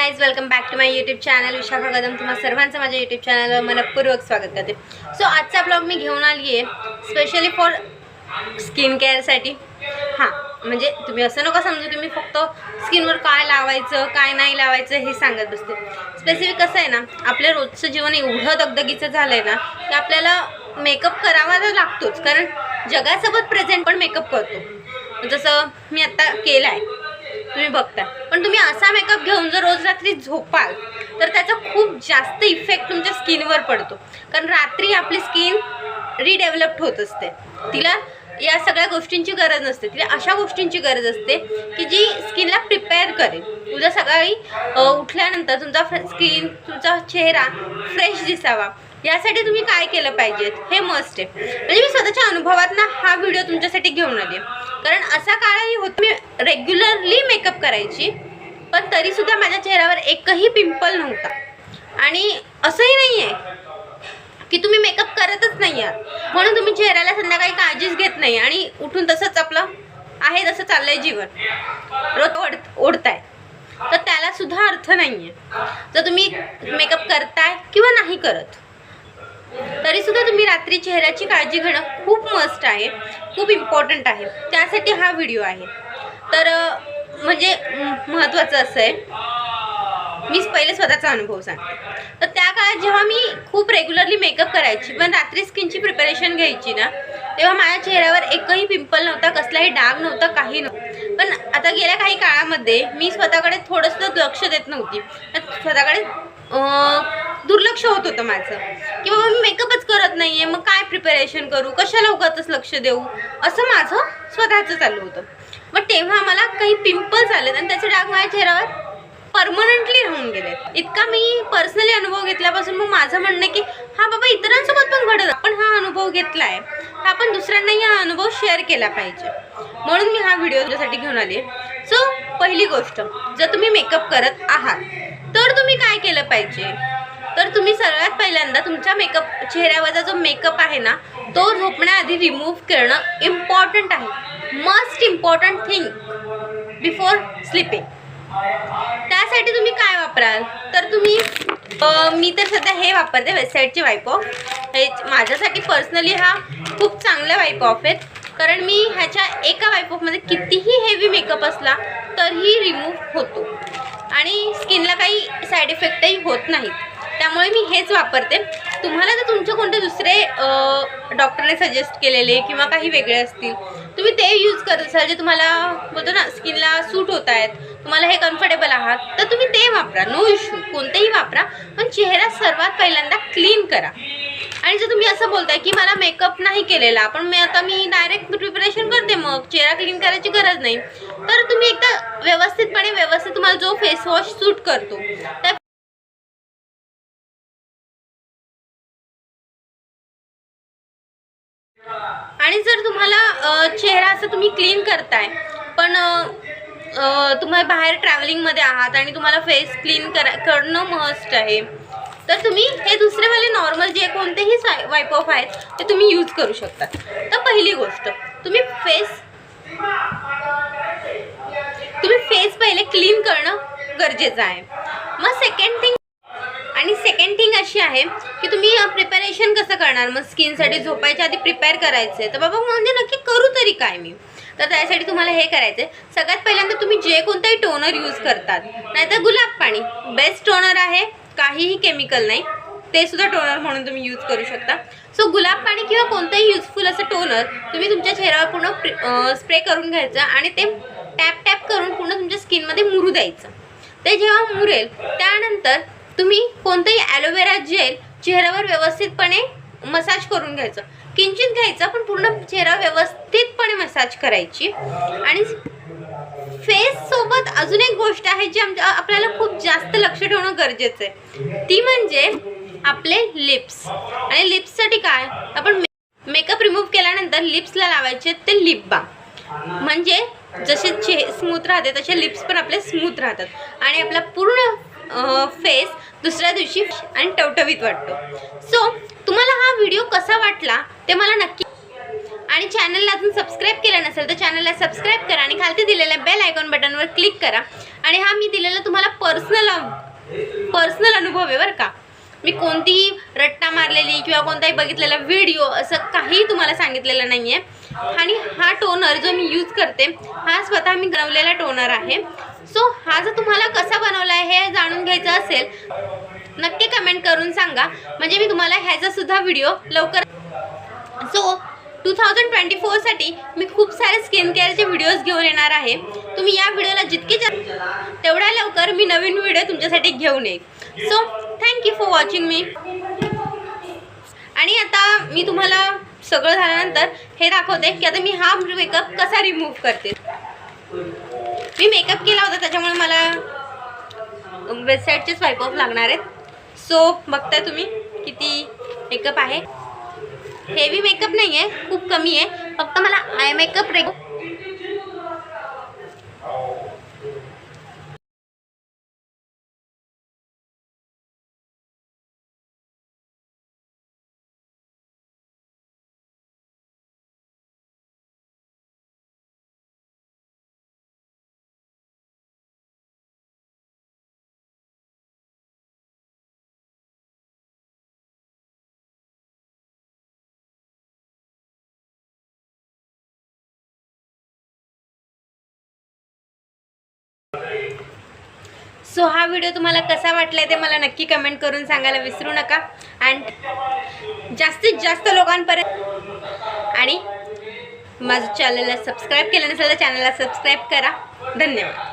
Guys welcome back to my YouTube channel Vishakha Kadam. तुम्हा सर्वांचं माझ्या यूट्यूब चॅनलवर मनपूर्वक स्वागत करते. सो आजचा ब्लॉग मी घेऊन आली आहे स्पेशली फॉर स्किन केअरसाठी हां म्हणजे तुम्ही असं नका समजू तुम्ही फक्त स्किनवर काय लावायचं काय नाही लावायचं हे सांगत बसते. स्पेसिफिक कसं आहे ना आपल्या रोजचं जीवन एवढं दगदगीचं झालं आहे ना की आपल्याला मेकअप करावा तर लागतोच. कारण जगासोबत प्रेझेंट पण मेकअप करतो. जसं मी आत्ता केला आहे तुम्ही बघताय. पण तुम्ही असा मेकअप घेऊन जर रोज रात्री झोपाल तर त्याचा खूप जास्त इफेक्ट तुमच्या स्किनवर पडतो. कारण रात्री आपली स्किन रिडेव्हलप्ड होत असते. तिला या सगळ्या गोष्टींची गरज नसते. तिला अशा गोष्टींची गरज असते की जी स्किनला प्रिपेअर करेल. उद्या सकाळी उठल्यानंतर तुमचा स्किन तुमचा चेहरा फ्रेश दिसावा. यासाठी तुम्ही काय केलं पाहिजेत हे मस्ट आहे. म्हणजे मी स्वतःच्या अनुभवात ना हा व्हिडिओ तुमच्यासाठी घेऊन आले कारण असा काळही होत मी रेग्युलरली मेकअप करायची पण तरीसुद्धा माझ्या चेहऱ्यावर एकही पिंपल नव्हता. आणि असंही नाही आहे की तुम्ही मेकअप करतच नाही आहात म्हणून तुम्ही चेहऱ्याला संध्याकाळी काळजीच घेत नाही. आणि उठून तसंच आपलं आहे तसं चाललंय जीवन. रोज ओढ ओढताय. तर त्यालासुद्धा अर्थ नाही आहे जर तुम्ही मेकअप करताय किंवा नाही करत तरीसुद्धा तुम्ही रात्री चेहऱ्याची काळजी घेणं खूप मस्ट आहे. खूप इम्पॉर्टंट आहे. त्यासाठी हा व्हिडिओ आहे. तर म्हणजे महत्त्वाचं असं आहे. मीच पहिले स्वतःचा अनुभव सांगते. तर त्या काळात जेव्हा मी खूप रेग्युलरली मेकअप करायची पण रात्री स्किनची प्रिपरेशन घ्यायची ना तेव्हा माझ्या चेहऱ्यावर एकही पिंपल नव्हता कसलाही डाग नव्हता काही नव्हतं. पण आता गेल्या काही काळामध्ये मी स्वतःकडे थोडंसं लक्ष देत नव्हती. स्वतःकडे दुर्लक्ष होत होतं माझं. की बाबा मी मेकअपच करत नाही आहे मग काय प्रिपरेशन करू? कशाला उगाचच लक्ष देऊ? असं माझं स्वतःचं चालू होतं. मग तेव्हा मला काही पिंपल्स आले आणि त्याचे डाग माझ्या चेहऱ्यावर परमनंटली राहून गेले इतका मी पर्सनली अनुभव घेतल्यापासून मग माझं म्हणणं आहे की हा बाबा इतरांसोबत पण घडत आपण हा अनुभव घेतला आहे तर आपण दुसऱ्यांनाही हा अनुभव शेअर केला पाहिजे. म्हणून मी हा व्हिडिओ तुझ्यासाठी घेऊन आली सो पहिली गोष्ट जर तुम्ही मेकअप करत आहात तर तुम्ही काय केलं पाहिजे. तर तुम्ही सर्वात पहिल्यांदा तुमच्या मेकअप चेहऱ्यावरचा जो मेकअप आहे ना तो झोपण्याआधी रिमूव्ह करणं इम्पॉर्टंट आहे. Must important thing before sleeping त्यासाठी तुम्ही काय वापराल? तर तुम्ही मी तर सध्या हे वापरते वेबसाईटचे वाईप ऑफ हे माझ्यासाठी पर्सनली हा खूप चांगला वाईप ऑफ आहेत कारण मी ह्याच्या एका वाईप ऑफमध्ये कितीही हेवी मेकअप असला तरीही रिमूव्ह होतो. आणि स्किनला काही साईड इफेक्टही होत नाहीत. त्यामुळे मी हेच वापरते. तुम्हाला जर तुमचे कोणते दुसरे डॉक्टरने सजेस्ट केलेले किंवा काही वेगळे असतील तुम्ही ते यूज करत असाल जे तुम्हाला बोलतो ना स्किनला सूट होत आहेत तुम्हाला हे कम्फर्टेबल आहात तर तुम्ही ते वापरा. नो इश्यू कोणतेही वापरा. पण चेहरा सर्वात पहिल्यांदा क्लीन करा. आणि जर तुम्ही असं बोलताय की मला मेकअप नाही केलेला पण मी आता मी डायरेक्ट प्रिपरेशन करते मग. चेहरा क्लीन करायची गरज नाही. तर तुम्ही एकदा व्यवस्थितपणे व्यवस्थित तुम्हाला जो फेस वॉश सूट करतो त्या आणि जर तुम्हाला चेहरा असं तुम्ही क्लीन करताय पण तुम्हाला तुम्ही बाहेर ट्रॅव्हलिंगमध्ये आहात आणि तुम्हाला फेस क्लीन करा करणं मस्ट आहे. तर तुम्ही हे दुसरेवाले नॉर्मल जे कोणतेही वाईप ऑफ आहेत ते तुम्ही यूज करू शकता. तर पहिली गोष्ट तुम्ही फेस तुम्ही फेस पहिले क्लीन करणं गरजेचं आहे. मग सेकंड थिंग आणि सेकंड थिंग अशी आहे की तुम्ही प्रिपरेशन कसं करणार? मग स्किनसाठी झोपायच्या आधी प्रिपेअर करायचं आहे तर बाबा म्हणजे नक्की करू तरी काय मी? तर त्यासाठी तुम्हाला हे करायचं आहे सगळ्यात पहिल्यांदा तुम्ही जे कोणताही टोनर यूज करतात नाहीतर गुलाब पाणी. बेस्ट टोनर आहे काहीही केमिकल नाही. ते सुद्धा टोनर म्हणून तुम्ही यूज करू शकता. सो गुलाब पाणी किंवा कोणतंही युजफुल असं टोनर तुम्ही तुमच्या चेहऱ्यावर पूर्ण स्प्रे करून घ्यायचं आणि ते टॅप टॅप करून पूर्ण तुमच्या स्किनमध्ये मुरू द्यायचं. ते जेव्हा मुरेल त्यानंतर तुम्ही कोणतंही ॲलोवेरा जेल चेहऱ्यावर व्यवस्थितपणे मसाज करून घ्यायचं. किंचित घ्यायचं पण पूर्ण चेहरा व्यवस्थितपणे मसाज करायची. आणि फेस सोबत अजून एक गोष्ट आहे जी आमच्या आपल्याला खूप जास्त लक्ष ठेवणं गरजेचं आहे. ती म्हणजे आपले लिप्स आणि लिप्ससाठी काय? आपण मेकअप रिमूव्ह केल्यानंतर लिप्सला लावायचे ते लिप बाम म्हणजे जसे चे स्मूथ राहते तसे लिप्स पण आपले स्मूथ राहतात. आणि आपला पूर्ण फेस दुसऱ्या दिवशी आणि टवटवीत वाटतो. सो तुम्हाला हा व्हिडिओ कसा वाटला ते मला नक्की आणि चॅनलला अजून सबस्क्राईब केलं नसेल तर चॅनलला सबस्क्राईब करा आणि खालती दिलेल्या बेल आयकॉन बटनवर क्लिक करा. आणि हा मी दिलेला तुम्हाला पर्सनल पर्सनल अनुभव आहे बरं का. मी कोणतीही रट्टा मारलेली किंवा कोणताही बघितलेला व्हिडिओ असं काही तुम्हाला सांगितलेलं नाही आहे आणि हा टोनर जो मी यूज करते हा स्वतः मी बनवलेला टोनर आहे. सो हा जर तुम्हाला कसा बनवला आहे हे जाणून घ्यायचं असेल नक्की कमेंट करून सांगा. म्हणजे मी तुम्हाला ह्याचा सुद्धा व्हिडिओ लवकर सो टू थाउजंड ट्वेंटी फोरसाठी मी खूप सारे स्किन केअरचे व्हिडिओज घेऊन येणार आहे. तुम्ही या व्हिडिओला जितके जा तेवढ्या लवकर मी नवीन व्हिडिओ तुमच्यासाठी घेऊन येईल so thank you for watching मी आणि आता मी तुम्हाला सगळं झाल्यानंतर हे दाखवते की आता मी हा मेकअप कसा रिमूव्ह करते. मी मेकअप केला होता त्याच्यामुळे मला वेबसाईटचे स्वाईप ऑफ लागणार आहेत. सो बघताय तुम्ही किती मेकअप आहे. हेवी मेकअप नाही आहे खूप कमी आहे. फक्त मला आय मेकअप रे सो हा व्हिडिओ तुम्हाला कसा वाटला ते मला नक्की कमेंट करून सांगायला विसरू नका. अँड जास्तीत जास्त लोकांपर्यंत आणि माझं चॅनलला सबस्क्राईब केलं नसेल तर चॅनलला सबस्क्राईब करा. धन्यवाद.